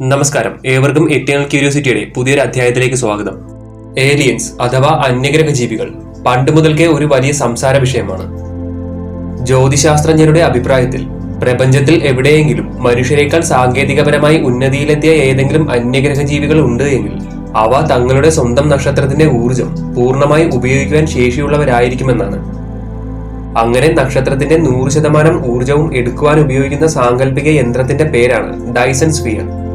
നമസ്കാരം. ഏവർക്കും എറ്റേണൽ ക്യൂരിയോസിറ്റിയുടെ പുതിയൊരു അധ്യായത്തിലേക്ക് സ്വാഗതം. ഏലിയൻസ് അഥവാ അന്യഗ്രഹ ജീവികൾ പണ്ട് മുതൽക്കേ ഒരു വലിയ സംസാര വിഷയമാണ്. ജ്യോതിശാസ്ത്രജ്ഞരുടെ അഭിപ്രായത്തിൽ പ്രപഞ്ചത്തിൽ എവിടെയെങ്കിലും മനുഷ്യരെക്കാൾ സാങ്കേതികപരമായി ഉന്നതിയിലെത്തിയ ഏതെങ്കിലും അന്യഗ്രഹ ജീവികൾ ഉണ്ട് എങ്കിൽ അവ തങ്ങളുടെ സ്വന്തം നക്ഷത്രത്തിന്റെ ഊർജം പൂർണമായി ഉപയോഗിക്കുവാൻ ശേഷിയുള്ളവരായിരിക്കുമെന്നാണ്. അങ്ങനെ നക്ഷത്രത്തിന്റെ നൂറ് ശതമാനം ഊർജവും എടുക്കുവാൻ ഉപയോഗിക്കുന്ന സാങ്കല്പിക യന്ത്രത്തിന്റെ പേരാണ് ഡൈസൺ സ്ഫിയർ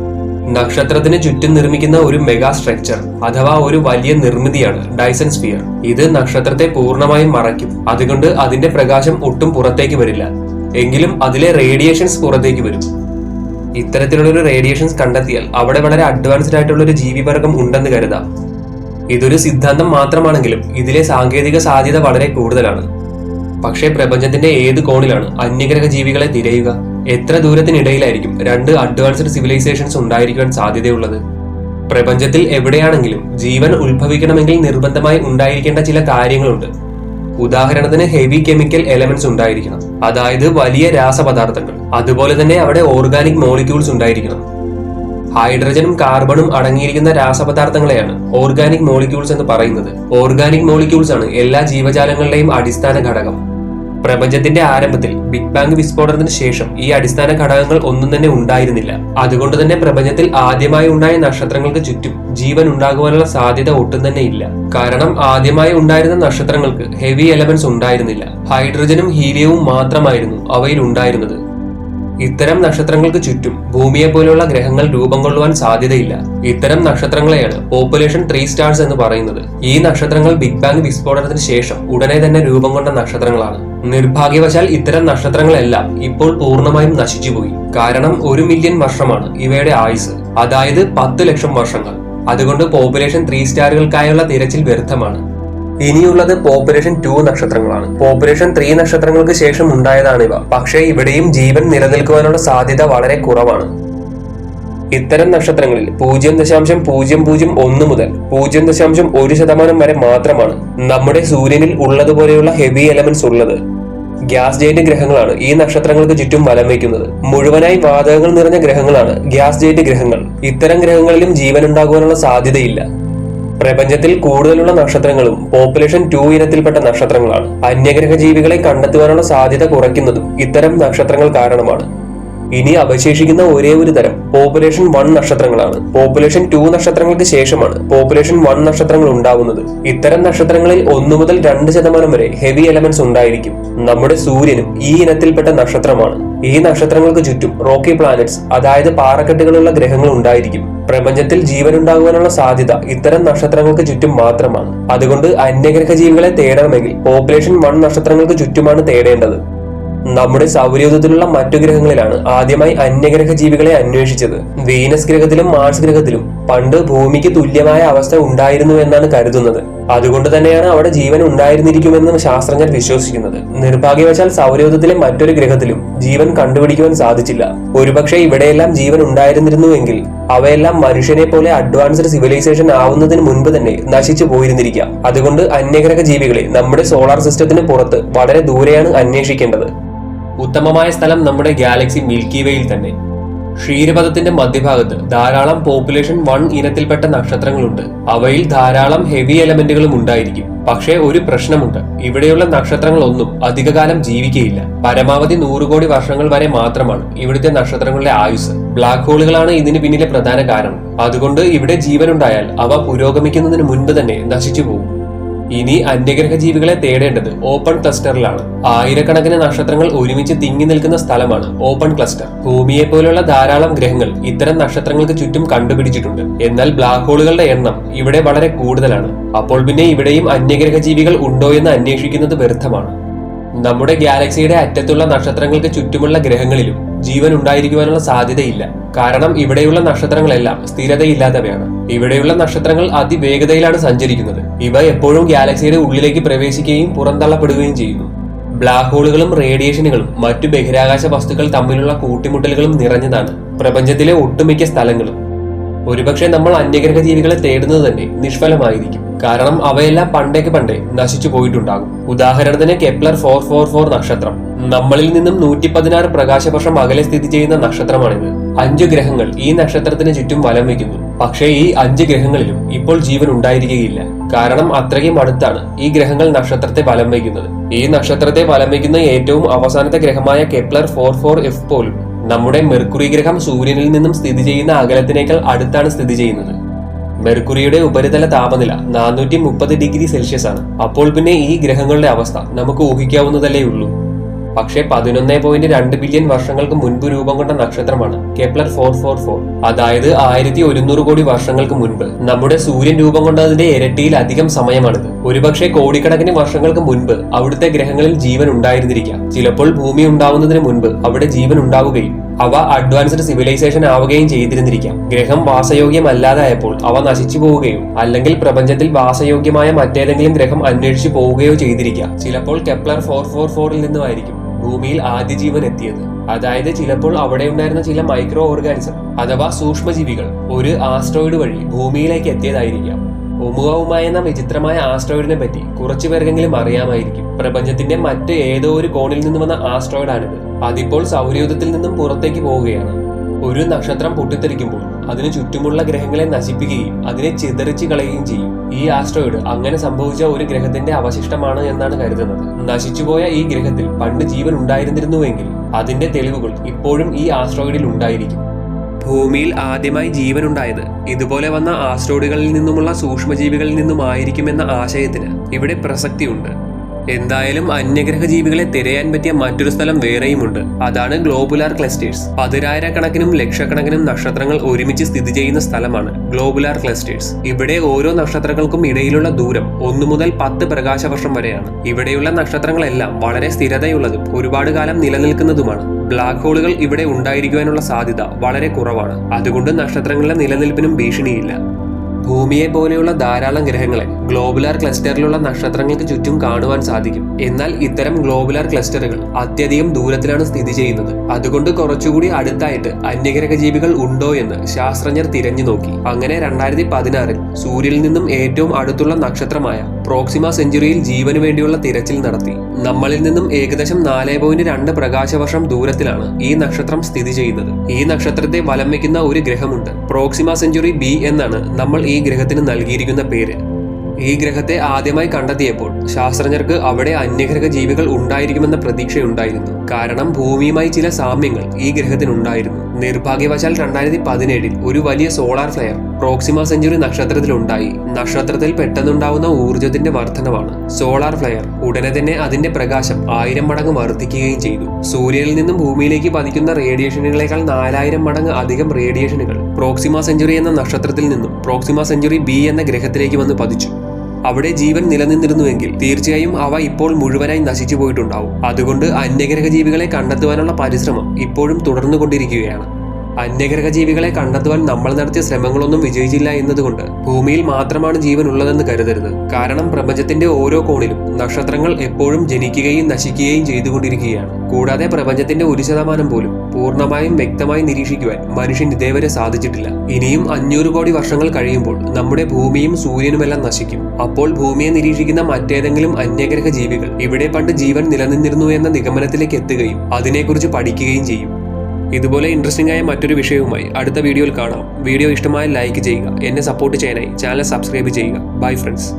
നക്ഷത്രത്തിന് ചുറ്റും നിർമ്മിക്കുന്ന ഒരു മെഗാ സ്ട്രക്ചർ അഥവാ ഒരു വലിയ നിർമ്മിതിയാണ് ഡൈസൺ സ്ഫിയർ ഇത് നക്ഷത്രത്തെ പൂർണമായും മറയ്ക്കും. അതുകൊണ്ട് അതിന്റെ പ്രകാശം ഒട്ടും പുറത്തേക്ക് വരില്ല. എങ്കിലും അതിലെ റേഡിയേഷൻസ് പുറത്തേക്ക് വരും. ഇത്തരത്തിലുള്ള ഒരു റേഡിയേഷൻസ് കണ്ടെത്തിയാൽ അവിടെ വളരെ അഡ്വാൻസ്ഡ് ആയിട്ടുള്ള ഒരു ജീവിവർഗം ഉണ്ടെന്ന് കരുതാം. ഇതൊരു സിദ്ധാന്തം മാത്രമാണെങ്കിലും ഇതിലെ സാങ്കേതിക സാധ്യത വളരെ കൂടുതലാണ്. പക്ഷേ പ്രപഞ്ചത്തിന്റെ ഏത് കോണിലാണ് അന്യഗ്രഹ ജീവികളെ തിരയുക? എത്ര ദൂരത്തിനിടയിലായിരിക്കും രണ്ട് അഡ്വാൻസ്ഡ് സിവിലൈസേഷൻസ് ഉണ്ടായിരിക്കാൻ സാധ്യതയുള്ളത്? പ്രപഞ്ചത്തിൽ എവിടെയാണെങ്കിലും ജീവൻ ഉത്ഭവിക്കണമെങ്കിൽ നിർബന്ധമായി ഉണ്ടായിരിക്കേണ്ട ചില കാര്യങ്ങളുണ്ട്. ഉദാഹരണത്തിന് ഹെവി കെമിക്കൽ എലമെന്റ്സ് ഉണ്ടായിരിക്കണം. അതായത് വലിയ രാസപദാർത്ഥങ്ങൾ. അതുപോലെ തന്നെ അവിടെ ഓർഗാനിക് മോളിക്യൂൾസ് ഉണ്ടായിരിക്കണം. ഹൈഡ്രജനും കാർബണും അടങ്ങിയിരിക്കുന്ന രാസപദാർത്ഥങ്ങളെയാണ് ഓർഗാനിക് മോളിക്യൂൾസ് എന്ന് പറയുന്നത്. ഓർഗാനിക് മോളിക്യൂൾസ് ആണ് എല്ലാ ജീവജാലങ്ങളുടെയും അടിസ്ഥാന ഘടകം. പ്രപഞ്ചത്തിന്റെ ആരംഭത്തിൽ ബിഗ് ബാങ് വിസ്ഫോടനത്തിന് ശേഷം ഈ അടിസ്ഥാന ഘടകങ്ങൾ ഒന്നും തന്നെ ഉണ്ടായിരുന്നില്ല. അതുകൊണ്ട് തന്നെ പ്രപഞ്ചത്തിൽ ആദ്യമായി ഉണ്ടായ നക്ഷത്രങ്ങൾക്ക് ചുറ്റും ജീവൻ ഉണ്ടാകുവാനുള്ള സാധ്യത ഒട്ടും തന്നെ ഇല്ല. കാരണം ആദ്യമായി ഉണ്ടായിരുന്ന നക്ഷത്രങ്ങൾക്ക് ഹെവി എലമെന്റ്സ് ഉണ്ടായിരുന്നില്ല. ഹൈഡ്രജനും ഹീലിയവും മാത്രമായിരുന്നു അവയിൽ ഉണ്ടായിരുന്നത്. ഇത്തരം നക്ഷത്രങ്ങൾക്ക് ചുറ്റും ഭൂമിയെ പോലെയുള്ള ഗ്രഹങ്ങൾ രൂപം കൊള്ളുവാൻ സാധ്യതയില്ല. ഇത്തരം നക്ഷത്രങ്ങളെയാണ് പോപ്പുലേഷൻ ത്രീ സ്റ്റാർസ് എന്ന് പറയുന്നത്. ഈ നക്ഷത്രങ്ങൾ ബിഗ് ബാങ് വിസ്ഫോടനത്തിന് ശേഷം ഉടനെ തന്നെ രൂപം കൊണ്ട നക്ഷത്രങ്ങളാണ്. നിർഭാഗ്യവശാൽ ഇത്തരം നക്ഷത്രങ്ങളെല്ലാം ഇപ്പോൾ പൂർണമായും നശിച്ചുപോയി കാരണം ഒരു മില്യൺ വർഷമാണ് ഇവയുടെ ആയുസ് അതായത് പത്ത് ലക്ഷം വർഷങ്ങൾ. അതുകൊണ്ട് പോപ്പുലേഷൻ ത്രീ സ്റ്റാറുകൾക്കായുള്ള തിരച്ചിൽ വ്യർത്ഥമാണ്. ഇനിയുള്ളത് പോപ്പുലേഷൻ ടു നക്ഷത്രങ്ങളാണ്. പോപ്പുലേഷൻ ത്രീ നക്ഷത്രങ്ങൾക്ക് ശേഷം ഉണ്ടായതാണ് ഇവ. പക്ഷേ ഇവിടെയും ജീവൻ നിലനിൽക്കുവാനുള്ള സാധ്യത വളരെ കുറവാണ്. ഇത്തരം നക്ഷത്രങ്ങളിൽ പൂജ്യം ദശാംശം പൂജ്യം പൂജ്യം ഒന്ന് മുതൽ പൂജ്യം ദശാംശം ഒരു ശതമാനം വരെ മാത്രമാണ് നമ്മുടെ സൂര്യനിൽ ഉള്ളതുപോലെയുള്ള ഹെവി എലമെന്റ്സ് ഉള്ളത്. ഗ്യാസ് ജെയിന്റ് ഗ്രഹങ്ങളാണ് ഈ നക്ഷത്രങ്ങൾക്ക് ചുറ്റും വലം വയ്ക്കുന്നത്. മുഴുവനായി വാതകങ്ങൾ നിറഞ്ഞ ഗ്രഹങ്ങളാണ് ഗ്യാസ് ജെയിന്റ് ഗ്രഹങ്ങൾ. ഇത്തരം ഗ്രഹങ്ങളിലും ജീവൻ ഉണ്ടാകുവാനുള്ള സാധ്യതയില്ല. പ്രപഞ്ചത്തിൽ കൂടുതലുള്ള നക്ഷത്രങ്ങളും പോപ്പുലേഷൻ ടു ഇനത്തിൽപ്പെട്ട നക്ഷത്രങ്ങളാണ്. അന്യഗ്രഹ ജീവികളെ കണ്ടെത്തുവാനുള്ള സാധ്യത കുറയ്ക്കുന്നതും ഇത്തരം നക്ഷത്രങ്ങൾ കാരണമാണ്. ഇനി അവശേഷിക്കുന്ന ഒരേ ഒരു തരം പോപ്പുലേഷൻ വൺ നക്ഷത്രങ്ങളാണ്. പോപ്പുലേഷൻ ടു നക്ഷത്രങ്ങൾക്ക് ശേഷമാണ് പോപ്പുലേഷൻ വൺ നക്ഷത്രങ്ങൾ ഉണ്ടാവുന്നത്. ഇത്തരം നക്ഷത്രങ്ങളിൽ ഒന്നു മുതൽ രണ്ട് ശതമാനം വരെ ഹെവി എലമെന്റ്സ് ഉണ്ടായിരിക്കും. നമ്മുടെ സൂര്യനും ഈ ഇനത്തിൽപ്പെട്ട നക്ഷത്രമാണ്. ഈ നക്ഷത്രങ്ങൾക്ക് ചുറ്റും റോക്കി പ്ലാനറ്റ്സ് അതായത് പാറക്കെട്ടുകളുള്ള ഗ്രഹങ്ങൾ ഉണ്ടായിരിക്കും. പ്രപഞ്ചത്തിൽ ജീവൻ ഉണ്ടാകാനുള്ള സാധ്യത ഇത്തരം നക്ഷത്രങ്ങൾക്ക് ചുറ്റും മാത്രമാണ്. അതുകൊണ്ട് അന്യഗ്രഹ ജീവികളെ തേടണമെങ്കിൽ പോപ്പുലേഷൻ വൺ നക്ഷത്രങ്ങൾക്ക് ചുറ്റുമാണ് തേടേണ്ടത്. നമ്മുടെ സൗരയൂഥത്തിലുള്ള മറ്റു ഗ്രഹങ്ങളിലാണ് ആദ്യമായി അന്യഗ്രഹ ജീവികളെ അന്വേഷിച്ചത്. വീനസ് ഗ്രഹത്തിലും മാർസ് ഗ്രഹത്തിലും പണ്ട് ഭൂമിക്ക് തുല്യമായ അവസ്ഥ ഉണ്ടായിരുന്നു എന്നാണ് കരുതുന്നത്. അതുകൊണ്ട് തന്നെയാണ് അവിടെ ജീവൻ ഉണ്ടായിരുന്നിരിക്കുമെന്ന് ശാസ്ത്രജ്ഞർ വിശ്വസിക്കുന്നത്. നിർഭാഗ്യവശാൽ സൗരയൂഥത്തിലെ മറ്റൊരു ഗ്രഹത്തിലും ജീവൻ കണ്ടുപിടിക്കുവാൻ സാധിച്ചില്ല. ഒരുപക്ഷെ ഇവിടെയെല്ലാം ജീവൻ ഉണ്ടായിരുന്നിരുന്നുവെങ്കിൽ അവയെല്ലാം മനുഷ്യനെ പോലെ അഡ്വാൻസ്ഡ് സിവിലൈസേഷൻ ആവുന്നതിന് മുൻപ് തന്നെ നശിച്ചു പോയിരുന്നിരിക്കാം. അതുകൊണ്ട് അന്യഗ്രഹ ജീവികളെ നമ്മുടെ സോളാർ സിസ്റ്റത്തിന് പുറത്ത് വളരെ ദൂരെയാണ് അന്വേഷിക്കേണ്ടത്. ഉത്തമമായ സ്ഥലം നമ്മുടെ ഗാലക്സി മിൽക്കി വേയിൽ തന്നെ. ക്ഷീരപഥത്തിന്റെ മധ്യഭാഗത്ത് ധാരാളം പോപ്പുലേഷൻ വൺ ഇനത്തിൽപ്പെട്ട നക്ഷത്രങ്ങളുണ്ട്. അവയിൽ ധാരാളം ഹെവി എലമെന്റുകളും ഉണ്ടായിരിക്കും. പക്ഷേ ഒരു പ്രശ്നമുണ്ട്. ഇവിടെയുള്ള നക്ഷത്രങ്ങളൊന്നും അധികകാലം ജീവിക്കയില്ല. പരമാവധി നൂറ് കോടി വർഷങ്ങൾ വരെ മാത്രമാണ് ഇവിടുത്തെ നക്ഷത്രങ്ങളുടെ ആയുസ് ബ്ലാക്ക് ഹോളുകളാണ് ഇതിന് പിന്നിലെ പ്രധാന കാരണം. അതുകൊണ്ട് ഇവിടെ ജീവനുണ്ടായാൽ അവ പുരോഗമിക്കുന്നതിന് മുൻപ് തന്നെ നശിച്ചു പോകും. ഇനി അന്യഗ്രഹ ജീവികളെ തേടേണ്ടത് ഓപ്പൺ ക്ലസ്റ്ററിലാണ്. ആയിരക്കണക്കിന് നക്ഷത്രങ്ങൾ ഒരുമിച്ച് തിങ്ങി നിൽക്കുന്ന സ്ഥലമാണ് ഓപ്പൺ ക്ലസ്റ്റർ. ഭൂമിയെ പോലുള്ള ധാരാളം ഗ്രഹങ്ങൾ ഇത്തരം നക്ഷത്രങ്ങൾക്ക് ചുറ്റും കണ്ടുപിടിച്ചിട്ടുണ്ട്. എന്നാൽ ബ്ലാക്ക് ഹോളുകളുടെ എണ്ണം ഇവിടെ വളരെ കൂടുതലാണ്. അപ്പോൾ പിന്നെ ഇവിടെയും അന്യഗ്രഹ ജീവികൾ ഉണ്ടോ എന്ന് അന്വേഷിക്കുന്നത് വ്യർത്ഥമാണ്. നമ്മുടെ ഗാലക്സിയുടെ അറ്റത്തുള്ള നക്ഷത്രങ്ങൾക്ക് ചുറ്റുമുള്ള ഗ്രഹങ്ങളിലും ജീവൻ ഉണ്ടായിരിക്കുവാനുള്ള സാധ്യതയില്ല. കാരണം ഇവിടെയുള്ള നക്ഷത്രങ്ങളെല്ലാം സ്ഥിരതയില്ലാത്തവയാണ്. ഇവിടെയുള്ള നക്ഷത്രങ്ങൾ അതിവേഗതയിലാണ് സഞ്ചരിക്കുന്നത്. ഇവ എപ്പോഴും ഗാലക്സിയുടെ ഉള്ളിലേക്ക് പ്രവേശിക്കുകയും പുറന്തള്ളപ്പെടുകയും ചെയ്യുന്നു. ബ്ലാക്ക് ഹോളുകളും റേഡിയേഷനുകളും മറ്റു ബഹിരാകാശ വസ്തുക്കൾ തമ്മിലുള്ള കൂട്ടിമുട്ടലുകളും നിറഞ്ഞതാണ്. പ്രപഞ്ചത്തിലെ ഒട്ടുമിക്ക സ്ഥലങ്ങളും ഒരുപക്ഷെ നമ്മൾ അന്യഗ്രഹ ജീവികളെ തേടുന്നത് തന്നെ നിഷ്ഫലമായിരിക്കും. കാരണം അവയെല്ലാം പണ്ടേക്ക് പണ്ടേ നശിച്ചു പോയിട്ടുണ്ടാകും. ഉദാഹരണത്തിന് കെപ്ലർ ഫോർ ഫോർ ഫോർ നക്ഷത്രം. നമ്മളിൽ നിന്നും നൂറ്റി പതിനാറ് പ്രകാശവർഷം അകലെ സ്ഥിതി ചെയ്യുന്ന നക്ഷത്രമാണിത്. അഞ്ചു ഗ്രഹങ്ങൾ ഈ നക്ഷത്രത്തിന് ചുറ്റും വലം വയ്ക്കുന്നു. പക്ഷേ ഈ അഞ്ച് ഗ്രഹങ്ങളിലും ഇപ്പോൾ ജീവൻ ഉണ്ടായിരിക്കുകയില്ല. കാരണം അത്രയും അടുത്താണ് ഈ ഗ്രഹങ്ങൾ നക്ഷത്രത്തെ വലം വയ്ക്കുന്നത്. ഈ നക്ഷത്രത്തെ വലം വയ്ക്കുന്ന ഏറ്റവും അവസാനത്തെ ഗ്രഹമായ കെപ്ലർ ഫോർ ഫോർ എഫ് പോലും നമ്മുടെ മെർക്കുറി ഗ്രഹം സൂര്യനിൽ നിന്നും സ്ഥിതി ചെയ്യുന്ന അകലത്തിനേക്കാൾ അടുത്താണ് സ്ഥിതി ചെയ്യുന്നത്. മെർക്കുറിയുടെ ഉപരിതല താപനില നാനൂറ്റി മുപ്പത് ഡിഗ്രി സെൽഷ്യസ് ആണ് അപ്പോൾ പിന്നെ ഈ ഗ്രഹങ്ങളുടെ അവസ്ഥ നമുക്ക് ഊഹിക്കാവുന്നതല്ലേ ഉള്ളൂ. പക്ഷേ പതിനൊന്ന് പോയിന്റ് രണ്ട് ബില്യൺ വർഷങ്ങൾക്ക് മുൻപ് രൂപം കൊണ്ട നക്ഷത്രമാണ് കെപ്ലർ ഫോർ ഫോർ ഫോർ അതായത് ആയിരത്തി ഒരുന്നൂറ് കോടി വർഷങ്ങൾക്ക് മുൻപ്. നമ്മുടെ സൂര്യൻ രൂപം കൊണ്ടതിന്റെ ഇരട്ടിയിലധികം സമയമാണിത്. ഒരുപക്ഷെ കോടിക്കണക്കിന് വർഷങ്ങൾക്ക് മുൻപ് അവിടുത്തെ ഗ്രഹങ്ങളിൽ ജീവൻ ഉണ്ടായിരുന്നിരിക്കാം. ചിലപ്പോൾ ഭൂമി ഉണ്ടാവുന്നതിന് മുൻപ് അവിടെ ജീവൻ ഉണ്ടാവുകയും അവ അഡ്വാൻസ്ഡ് സിവിലൈസേഷൻ ആവുകയും ചെയ്തിരുന്നിരിക്കാം. ഗ്രഹം വാസയോഗ്യമല്ലാതായപ്പോൾ അവ നശിച്ചു പോവുകയോ അല്ലെങ്കിൽ പ്രപഞ്ചത്തിൽ വാസയോഗ്യമായ മറ്റേതെങ്കിലും ഗ്രഹം അന്വേഷിച്ചു പോവുകയോ ചെയ്തിരിക്കാം. ചിലപ്പോൾ കെപ്ലർ ഫോർ ഫോർ ഫോറിൽ നിന്നുമായിരിക്കും. ഭൂമിയിൽ ആദ്യ ജീവൻ എത്തിയത്. അതായത് ചിലപ്പോൾ അവിടെ ഉണ്ടായിരുന്ന ചില മൈക്രോ ഓർഗാനിസം അഥവാ സൂക്ഷ്മജീവികൾ ഒരു ആസ്ട്രോയിഡ് വഴി ഭൂമിയിലേക്ക് എത്തിയതായിരിക്കാം. ഒമുവവുമായ എന്ന വിചിത്രമായ ആസ്ട്രോയിഡിനെ പറ്റി കുറച്ചു പേർക്കെങ്കിലും അറിയാമായിരിക്കും. പ്രപഞ്ചത്തിന്റെ മറ്റ് ഏതോ ഒരു കോണിൽ നിന്ന് വന്ന ആസ്ട്രോയിഡാണിത് അതിപ്പോൾ സൗരയൂഥത്തിൽ നിന്നും പുറത്തേക്ക് പോവുകയാണ്. ഒരു നക്ഷത്രം പൊട്ടിത്തെറിക്കുമ്പോൾ അതിനു ചുറ്റുമുള്ള ഗ്രഹങ്ങളെ നശിപ്പിക്കുകയും അതിനെ ചിതറിച്ച് കളയുകയും ചെയ്യും. ഈ ആസ്ട്രോയിഡ് അങ്ങനെ സംഭവിച്ച ഒരു ഗ്രഹത്തിന്റെ അവശിഷ്ടമാണ് എന്നാണ് കരുതുന്നത്. നശിച്ചുപോയ ഈ ഗ്രഹത്തിൽ പണ്ട് ജീവൻ ഉണ്ടായിരുന്നിരുന്നുവെങ്കിൽ അതിന്റെ തെളിവുകൾ ഇപ്പോഴും ഈ ആസ്ട്രോയിഡിൽ ഉണ്ടായിരിക്കും. ഭൂമിയിൽ ആദ്യമായി ജീവനുണ്ടായത് ഇതുപോലെ വന്ന ആസ്ട്രോയിഡുകളിൽ നിന്നുമുള്ള സൂക്ഷ്മജീവികളിൽ നിന്നുമായിരിക്കുമെന്ന ആശയത്തിന് ഇവിടെ പ്രസക്തിയുണ്ട്. എന്തായാലും അന്യഗ്രഹ ജീവികളെ തിരയാൻ പറ്റിയ മറ്റൊരു സ്ഥലം വേറെയുമുണ്ട്. അതാണ് ഗ്ലോബുലാർ ക്ലസ്റ്റേഴ്സ്. പതിനായിരക്കണക്കിനും ലക്ഷക്കണക്കിനും നക്ഷത്രങ്ങൾ ഒരുമിച്ച് സ്ഥിതി ചെയ്യുന്ന സ്ഥലമാണ് ഗ്ലോബുലാർ ക്ലസ്റ്റേഴ്സ്. ഇവിടെ ഓരോ നക്ഷത്രങ്ങൾക്കും ഇടയിലുള്ള ദൂരം ഒന്നു മുതൽ പത്ത് പ്രകാശവർഷം വരെയാണ്. ഇവിടെയുള്ള നക്ഷത്രങ്ങളെല്ലാം വളരെ സ്ഥിരതയുള്ളതും ഒരുപാട് കാലം നിലനിൽക്കുന്നതുമാണ്. ബ്ലാക്ക് ഹോളുകൾ ഇവിടെ ഉണ്ടായിരിക്കുവാനുള്ള സാധ്യത വളരെ കുറവാണ്. അതുകൊണ്ട് നക്ഷത്രങ്ങളുടെ നിലനിൽപ്പിനും ഭീഷണിയില്ല. ഭൂമിയെ പോലെയുള്ള ധാരാളം ഗ്രഹങ്ങളെ ഗ്ലോബുലാർ ക്ലസ്റ്ററിലുള്ള നക്ഷത്രങ്ങൾക്ക് ചുറ്റും കാണുവാൻ സാധിക്കും. എന്നാൽ ഇത്തരം ഗ്ലോബുലാർ ക്ലസ്റ്ററുകൾ അത്യധികം ദൂരത്തിലാണ് സ്ഥിതി ചെയ്യുന്നത്. അതുകൊണ്ട് കുറച്ചുകൂടി അടുത്തായിട്ട് അന്യഗ്രഹ ജീവികൾ ഉണ്ടോ എന്ന് ശാസ്ത്രജ്ഞർ തിരഞ്ഞു നോക്കി. അങ്ങനെ രണ്ടായിരത്തി പതിനാറിൽ സൂര്യനിൽ നിന്നും ഏറ്റവും അടുത്തുള്ള നക്ഷത്രമായ പ്രോക്സിമ സെഞ്ചുറിയിൽ ജീവന് വേണ്ടിയുള്ള തിരച്ചിൽ നടത്തി. നമ്മളിൽ നിന്നും ഏകദേശം നാല് പോയിന്റ് രണ്ട് പ്രകാശവർഷം ദൂരത്തിലാണ് ഈ നക്ഷത്രം സ്ഥിതി ചെയ്യുന്നത്. ഈ നക്ഷത്രത്തെ വലം വയ്ക്കുന്ന ഒരു ഗ്രഹമുണ്ട്. പ്രോക്സിമ സെഞ്ചുറി ബി എന്നാണ് നമ്മൾ ഈ ഗ്രഹത്തിന് നൽകിയിരിക്കുന്ന പേര്. ഈ ഗ്രഹത്തെ ആദ്യമായി കണ്ടെത്തിയപ്പോൾ ശാസ്ത്രജ്ഞർക്ക് അവിടെ അന്യഗ്രഹ ജീവികൾ ഉണ്ടായിരിക്കുമെന്ന പ്രതീക്ഷയുണ്ടായിരുന്നു. കാരണം ഭൂമിയുമായി ചില സാമ്യങ്ങൾ ഈ ഗ്രഹത്തിനുണ്ടായിരുന്നു. നിർഭാഗ്യവശാൽ രണ്ടായിരത്തി പതിനേഴിൽ ഒരു വലിയ സോളാർ ഫ്ലെയർ പ്രോക്സിമ സെഞ്ചുറി നക്ഷത്രത്തിലുണ്ടായി. നക്ഷത്രത്തിൽ പെട്ടെന്നുണ്ടാവുന്ന ഊർജത്തിന്റെ വർധനമാണ് സോളാർ ഫ്ലെയർ ഉടനെ തന്നെ അതിന്റെ പ്രകാശം ആയിരം മടങ്ങ് വർദ്ധിക്കുകയും ചെയ്തു. സൂര്യനിൽ നിന്നും ഭൂമിയിലേക്ക് പതിക്കുന്ന റേഡിയേഷനുകളേക്കാൾ നാലായിരം മടങ്ങ് അധികം റേഡിയേഷനുകൾ പ്രോക്സിമ സെഞ്ചുറി എന്ന നക്ഷത്രത്തിൽ നിന്നും പ്രോക്സിമ സെഞ്ചുറി ബി എന്ന ഗ്രഹത്തിലേക്ക് വന്ന് പതിച്ചു. അവിടെ ജീവൻ നിലനിന്നിരുന്നുവെങ്കിൽ തീർച്ചയായും അവ ഇപ്പോൾ മുഴുവനായി നശിച്ചു പോയിട്ടുണ്ടാവും. അതുകൊണ്ട് അന്യഗ്രഹ ജീവികളെ കണ്ടെത്തുവാനുള്ള പരിശ്രമം ഇപ്പോഴും തുടർന്നുകൊണ്ടിരിക്കുകയാണ്. അന്യഗ്രഹ ജീവികളെ കണ്ടെത്തുവാൻ നമ്മൾ നടത്തിയ ശ്രമങ്ങളൊന്നും വിജയിച്ചില്ല എന്നതുകൊണ്ട് ഭൂമിയിൽ മാത്രമാണ് ജീവൻ ഉള്ളതെന്ന് കരുതരുത്. കാരണം പ്രപഞ്ചത്തിന്റെ ഓരോ കോണിലും നക്ഷത്രങ്ങൾ എപ്പോഴും ജനിക്കുകയും നശിക്കുകയും ചെയ്തുകൊണ്ടിരിക്കുകയാണ്. കൂടാതെ പ്രപഞ്ചത്തിന്റെ ഒരു ശതമാനം പോലും പൂർണമായും വ്യക്തമായി നിരീക്ഷിക്കുവാൻ മനുഷ്യൻ ഇതേവരെ സാധിച്ചിട്ടില്ല. ഇനിയും അഞ്ഞൂറ് കോടി വർഷങ്ങൾ കഴിയുമ്പോൾ നമ്മുടെ ഭൂമിയും സൂര്യനുമെല്ലാം നശിക്കും. അപ്പോൾ ഭൂമിയെ നിരീക്ഷിക്കുന്ന മറ്റേതെങ്കിലും അന്യഗ്രഹ ജീവികൾ ഇവിടെ പണ്ട് ജീവൻ നിലനിന്നിരുന്നു എന്ന നിഗമനത്തിലേക്ക് എത്തുകയും അതിനെക്കുറിച്ച് പഠിക്കുകയും ചെയ്യും. ഇതുപോലെ ഇൻട്രസ്റ്റിംഗ് ആയ മറ്റൊരു വിഷയവുമായി അടുത്ത വീഡിയോയിൽ കാണാം. വീഡിയോ ഇഷ്ടമായ ലൈക്ക് ചെയ്യുക. എന്നെ സപ്പോർട്ട് ചെയ്യാനായി. ചാനൽ സബ്സ്ക്രൈബ് ചെയ്യുക. Bye friends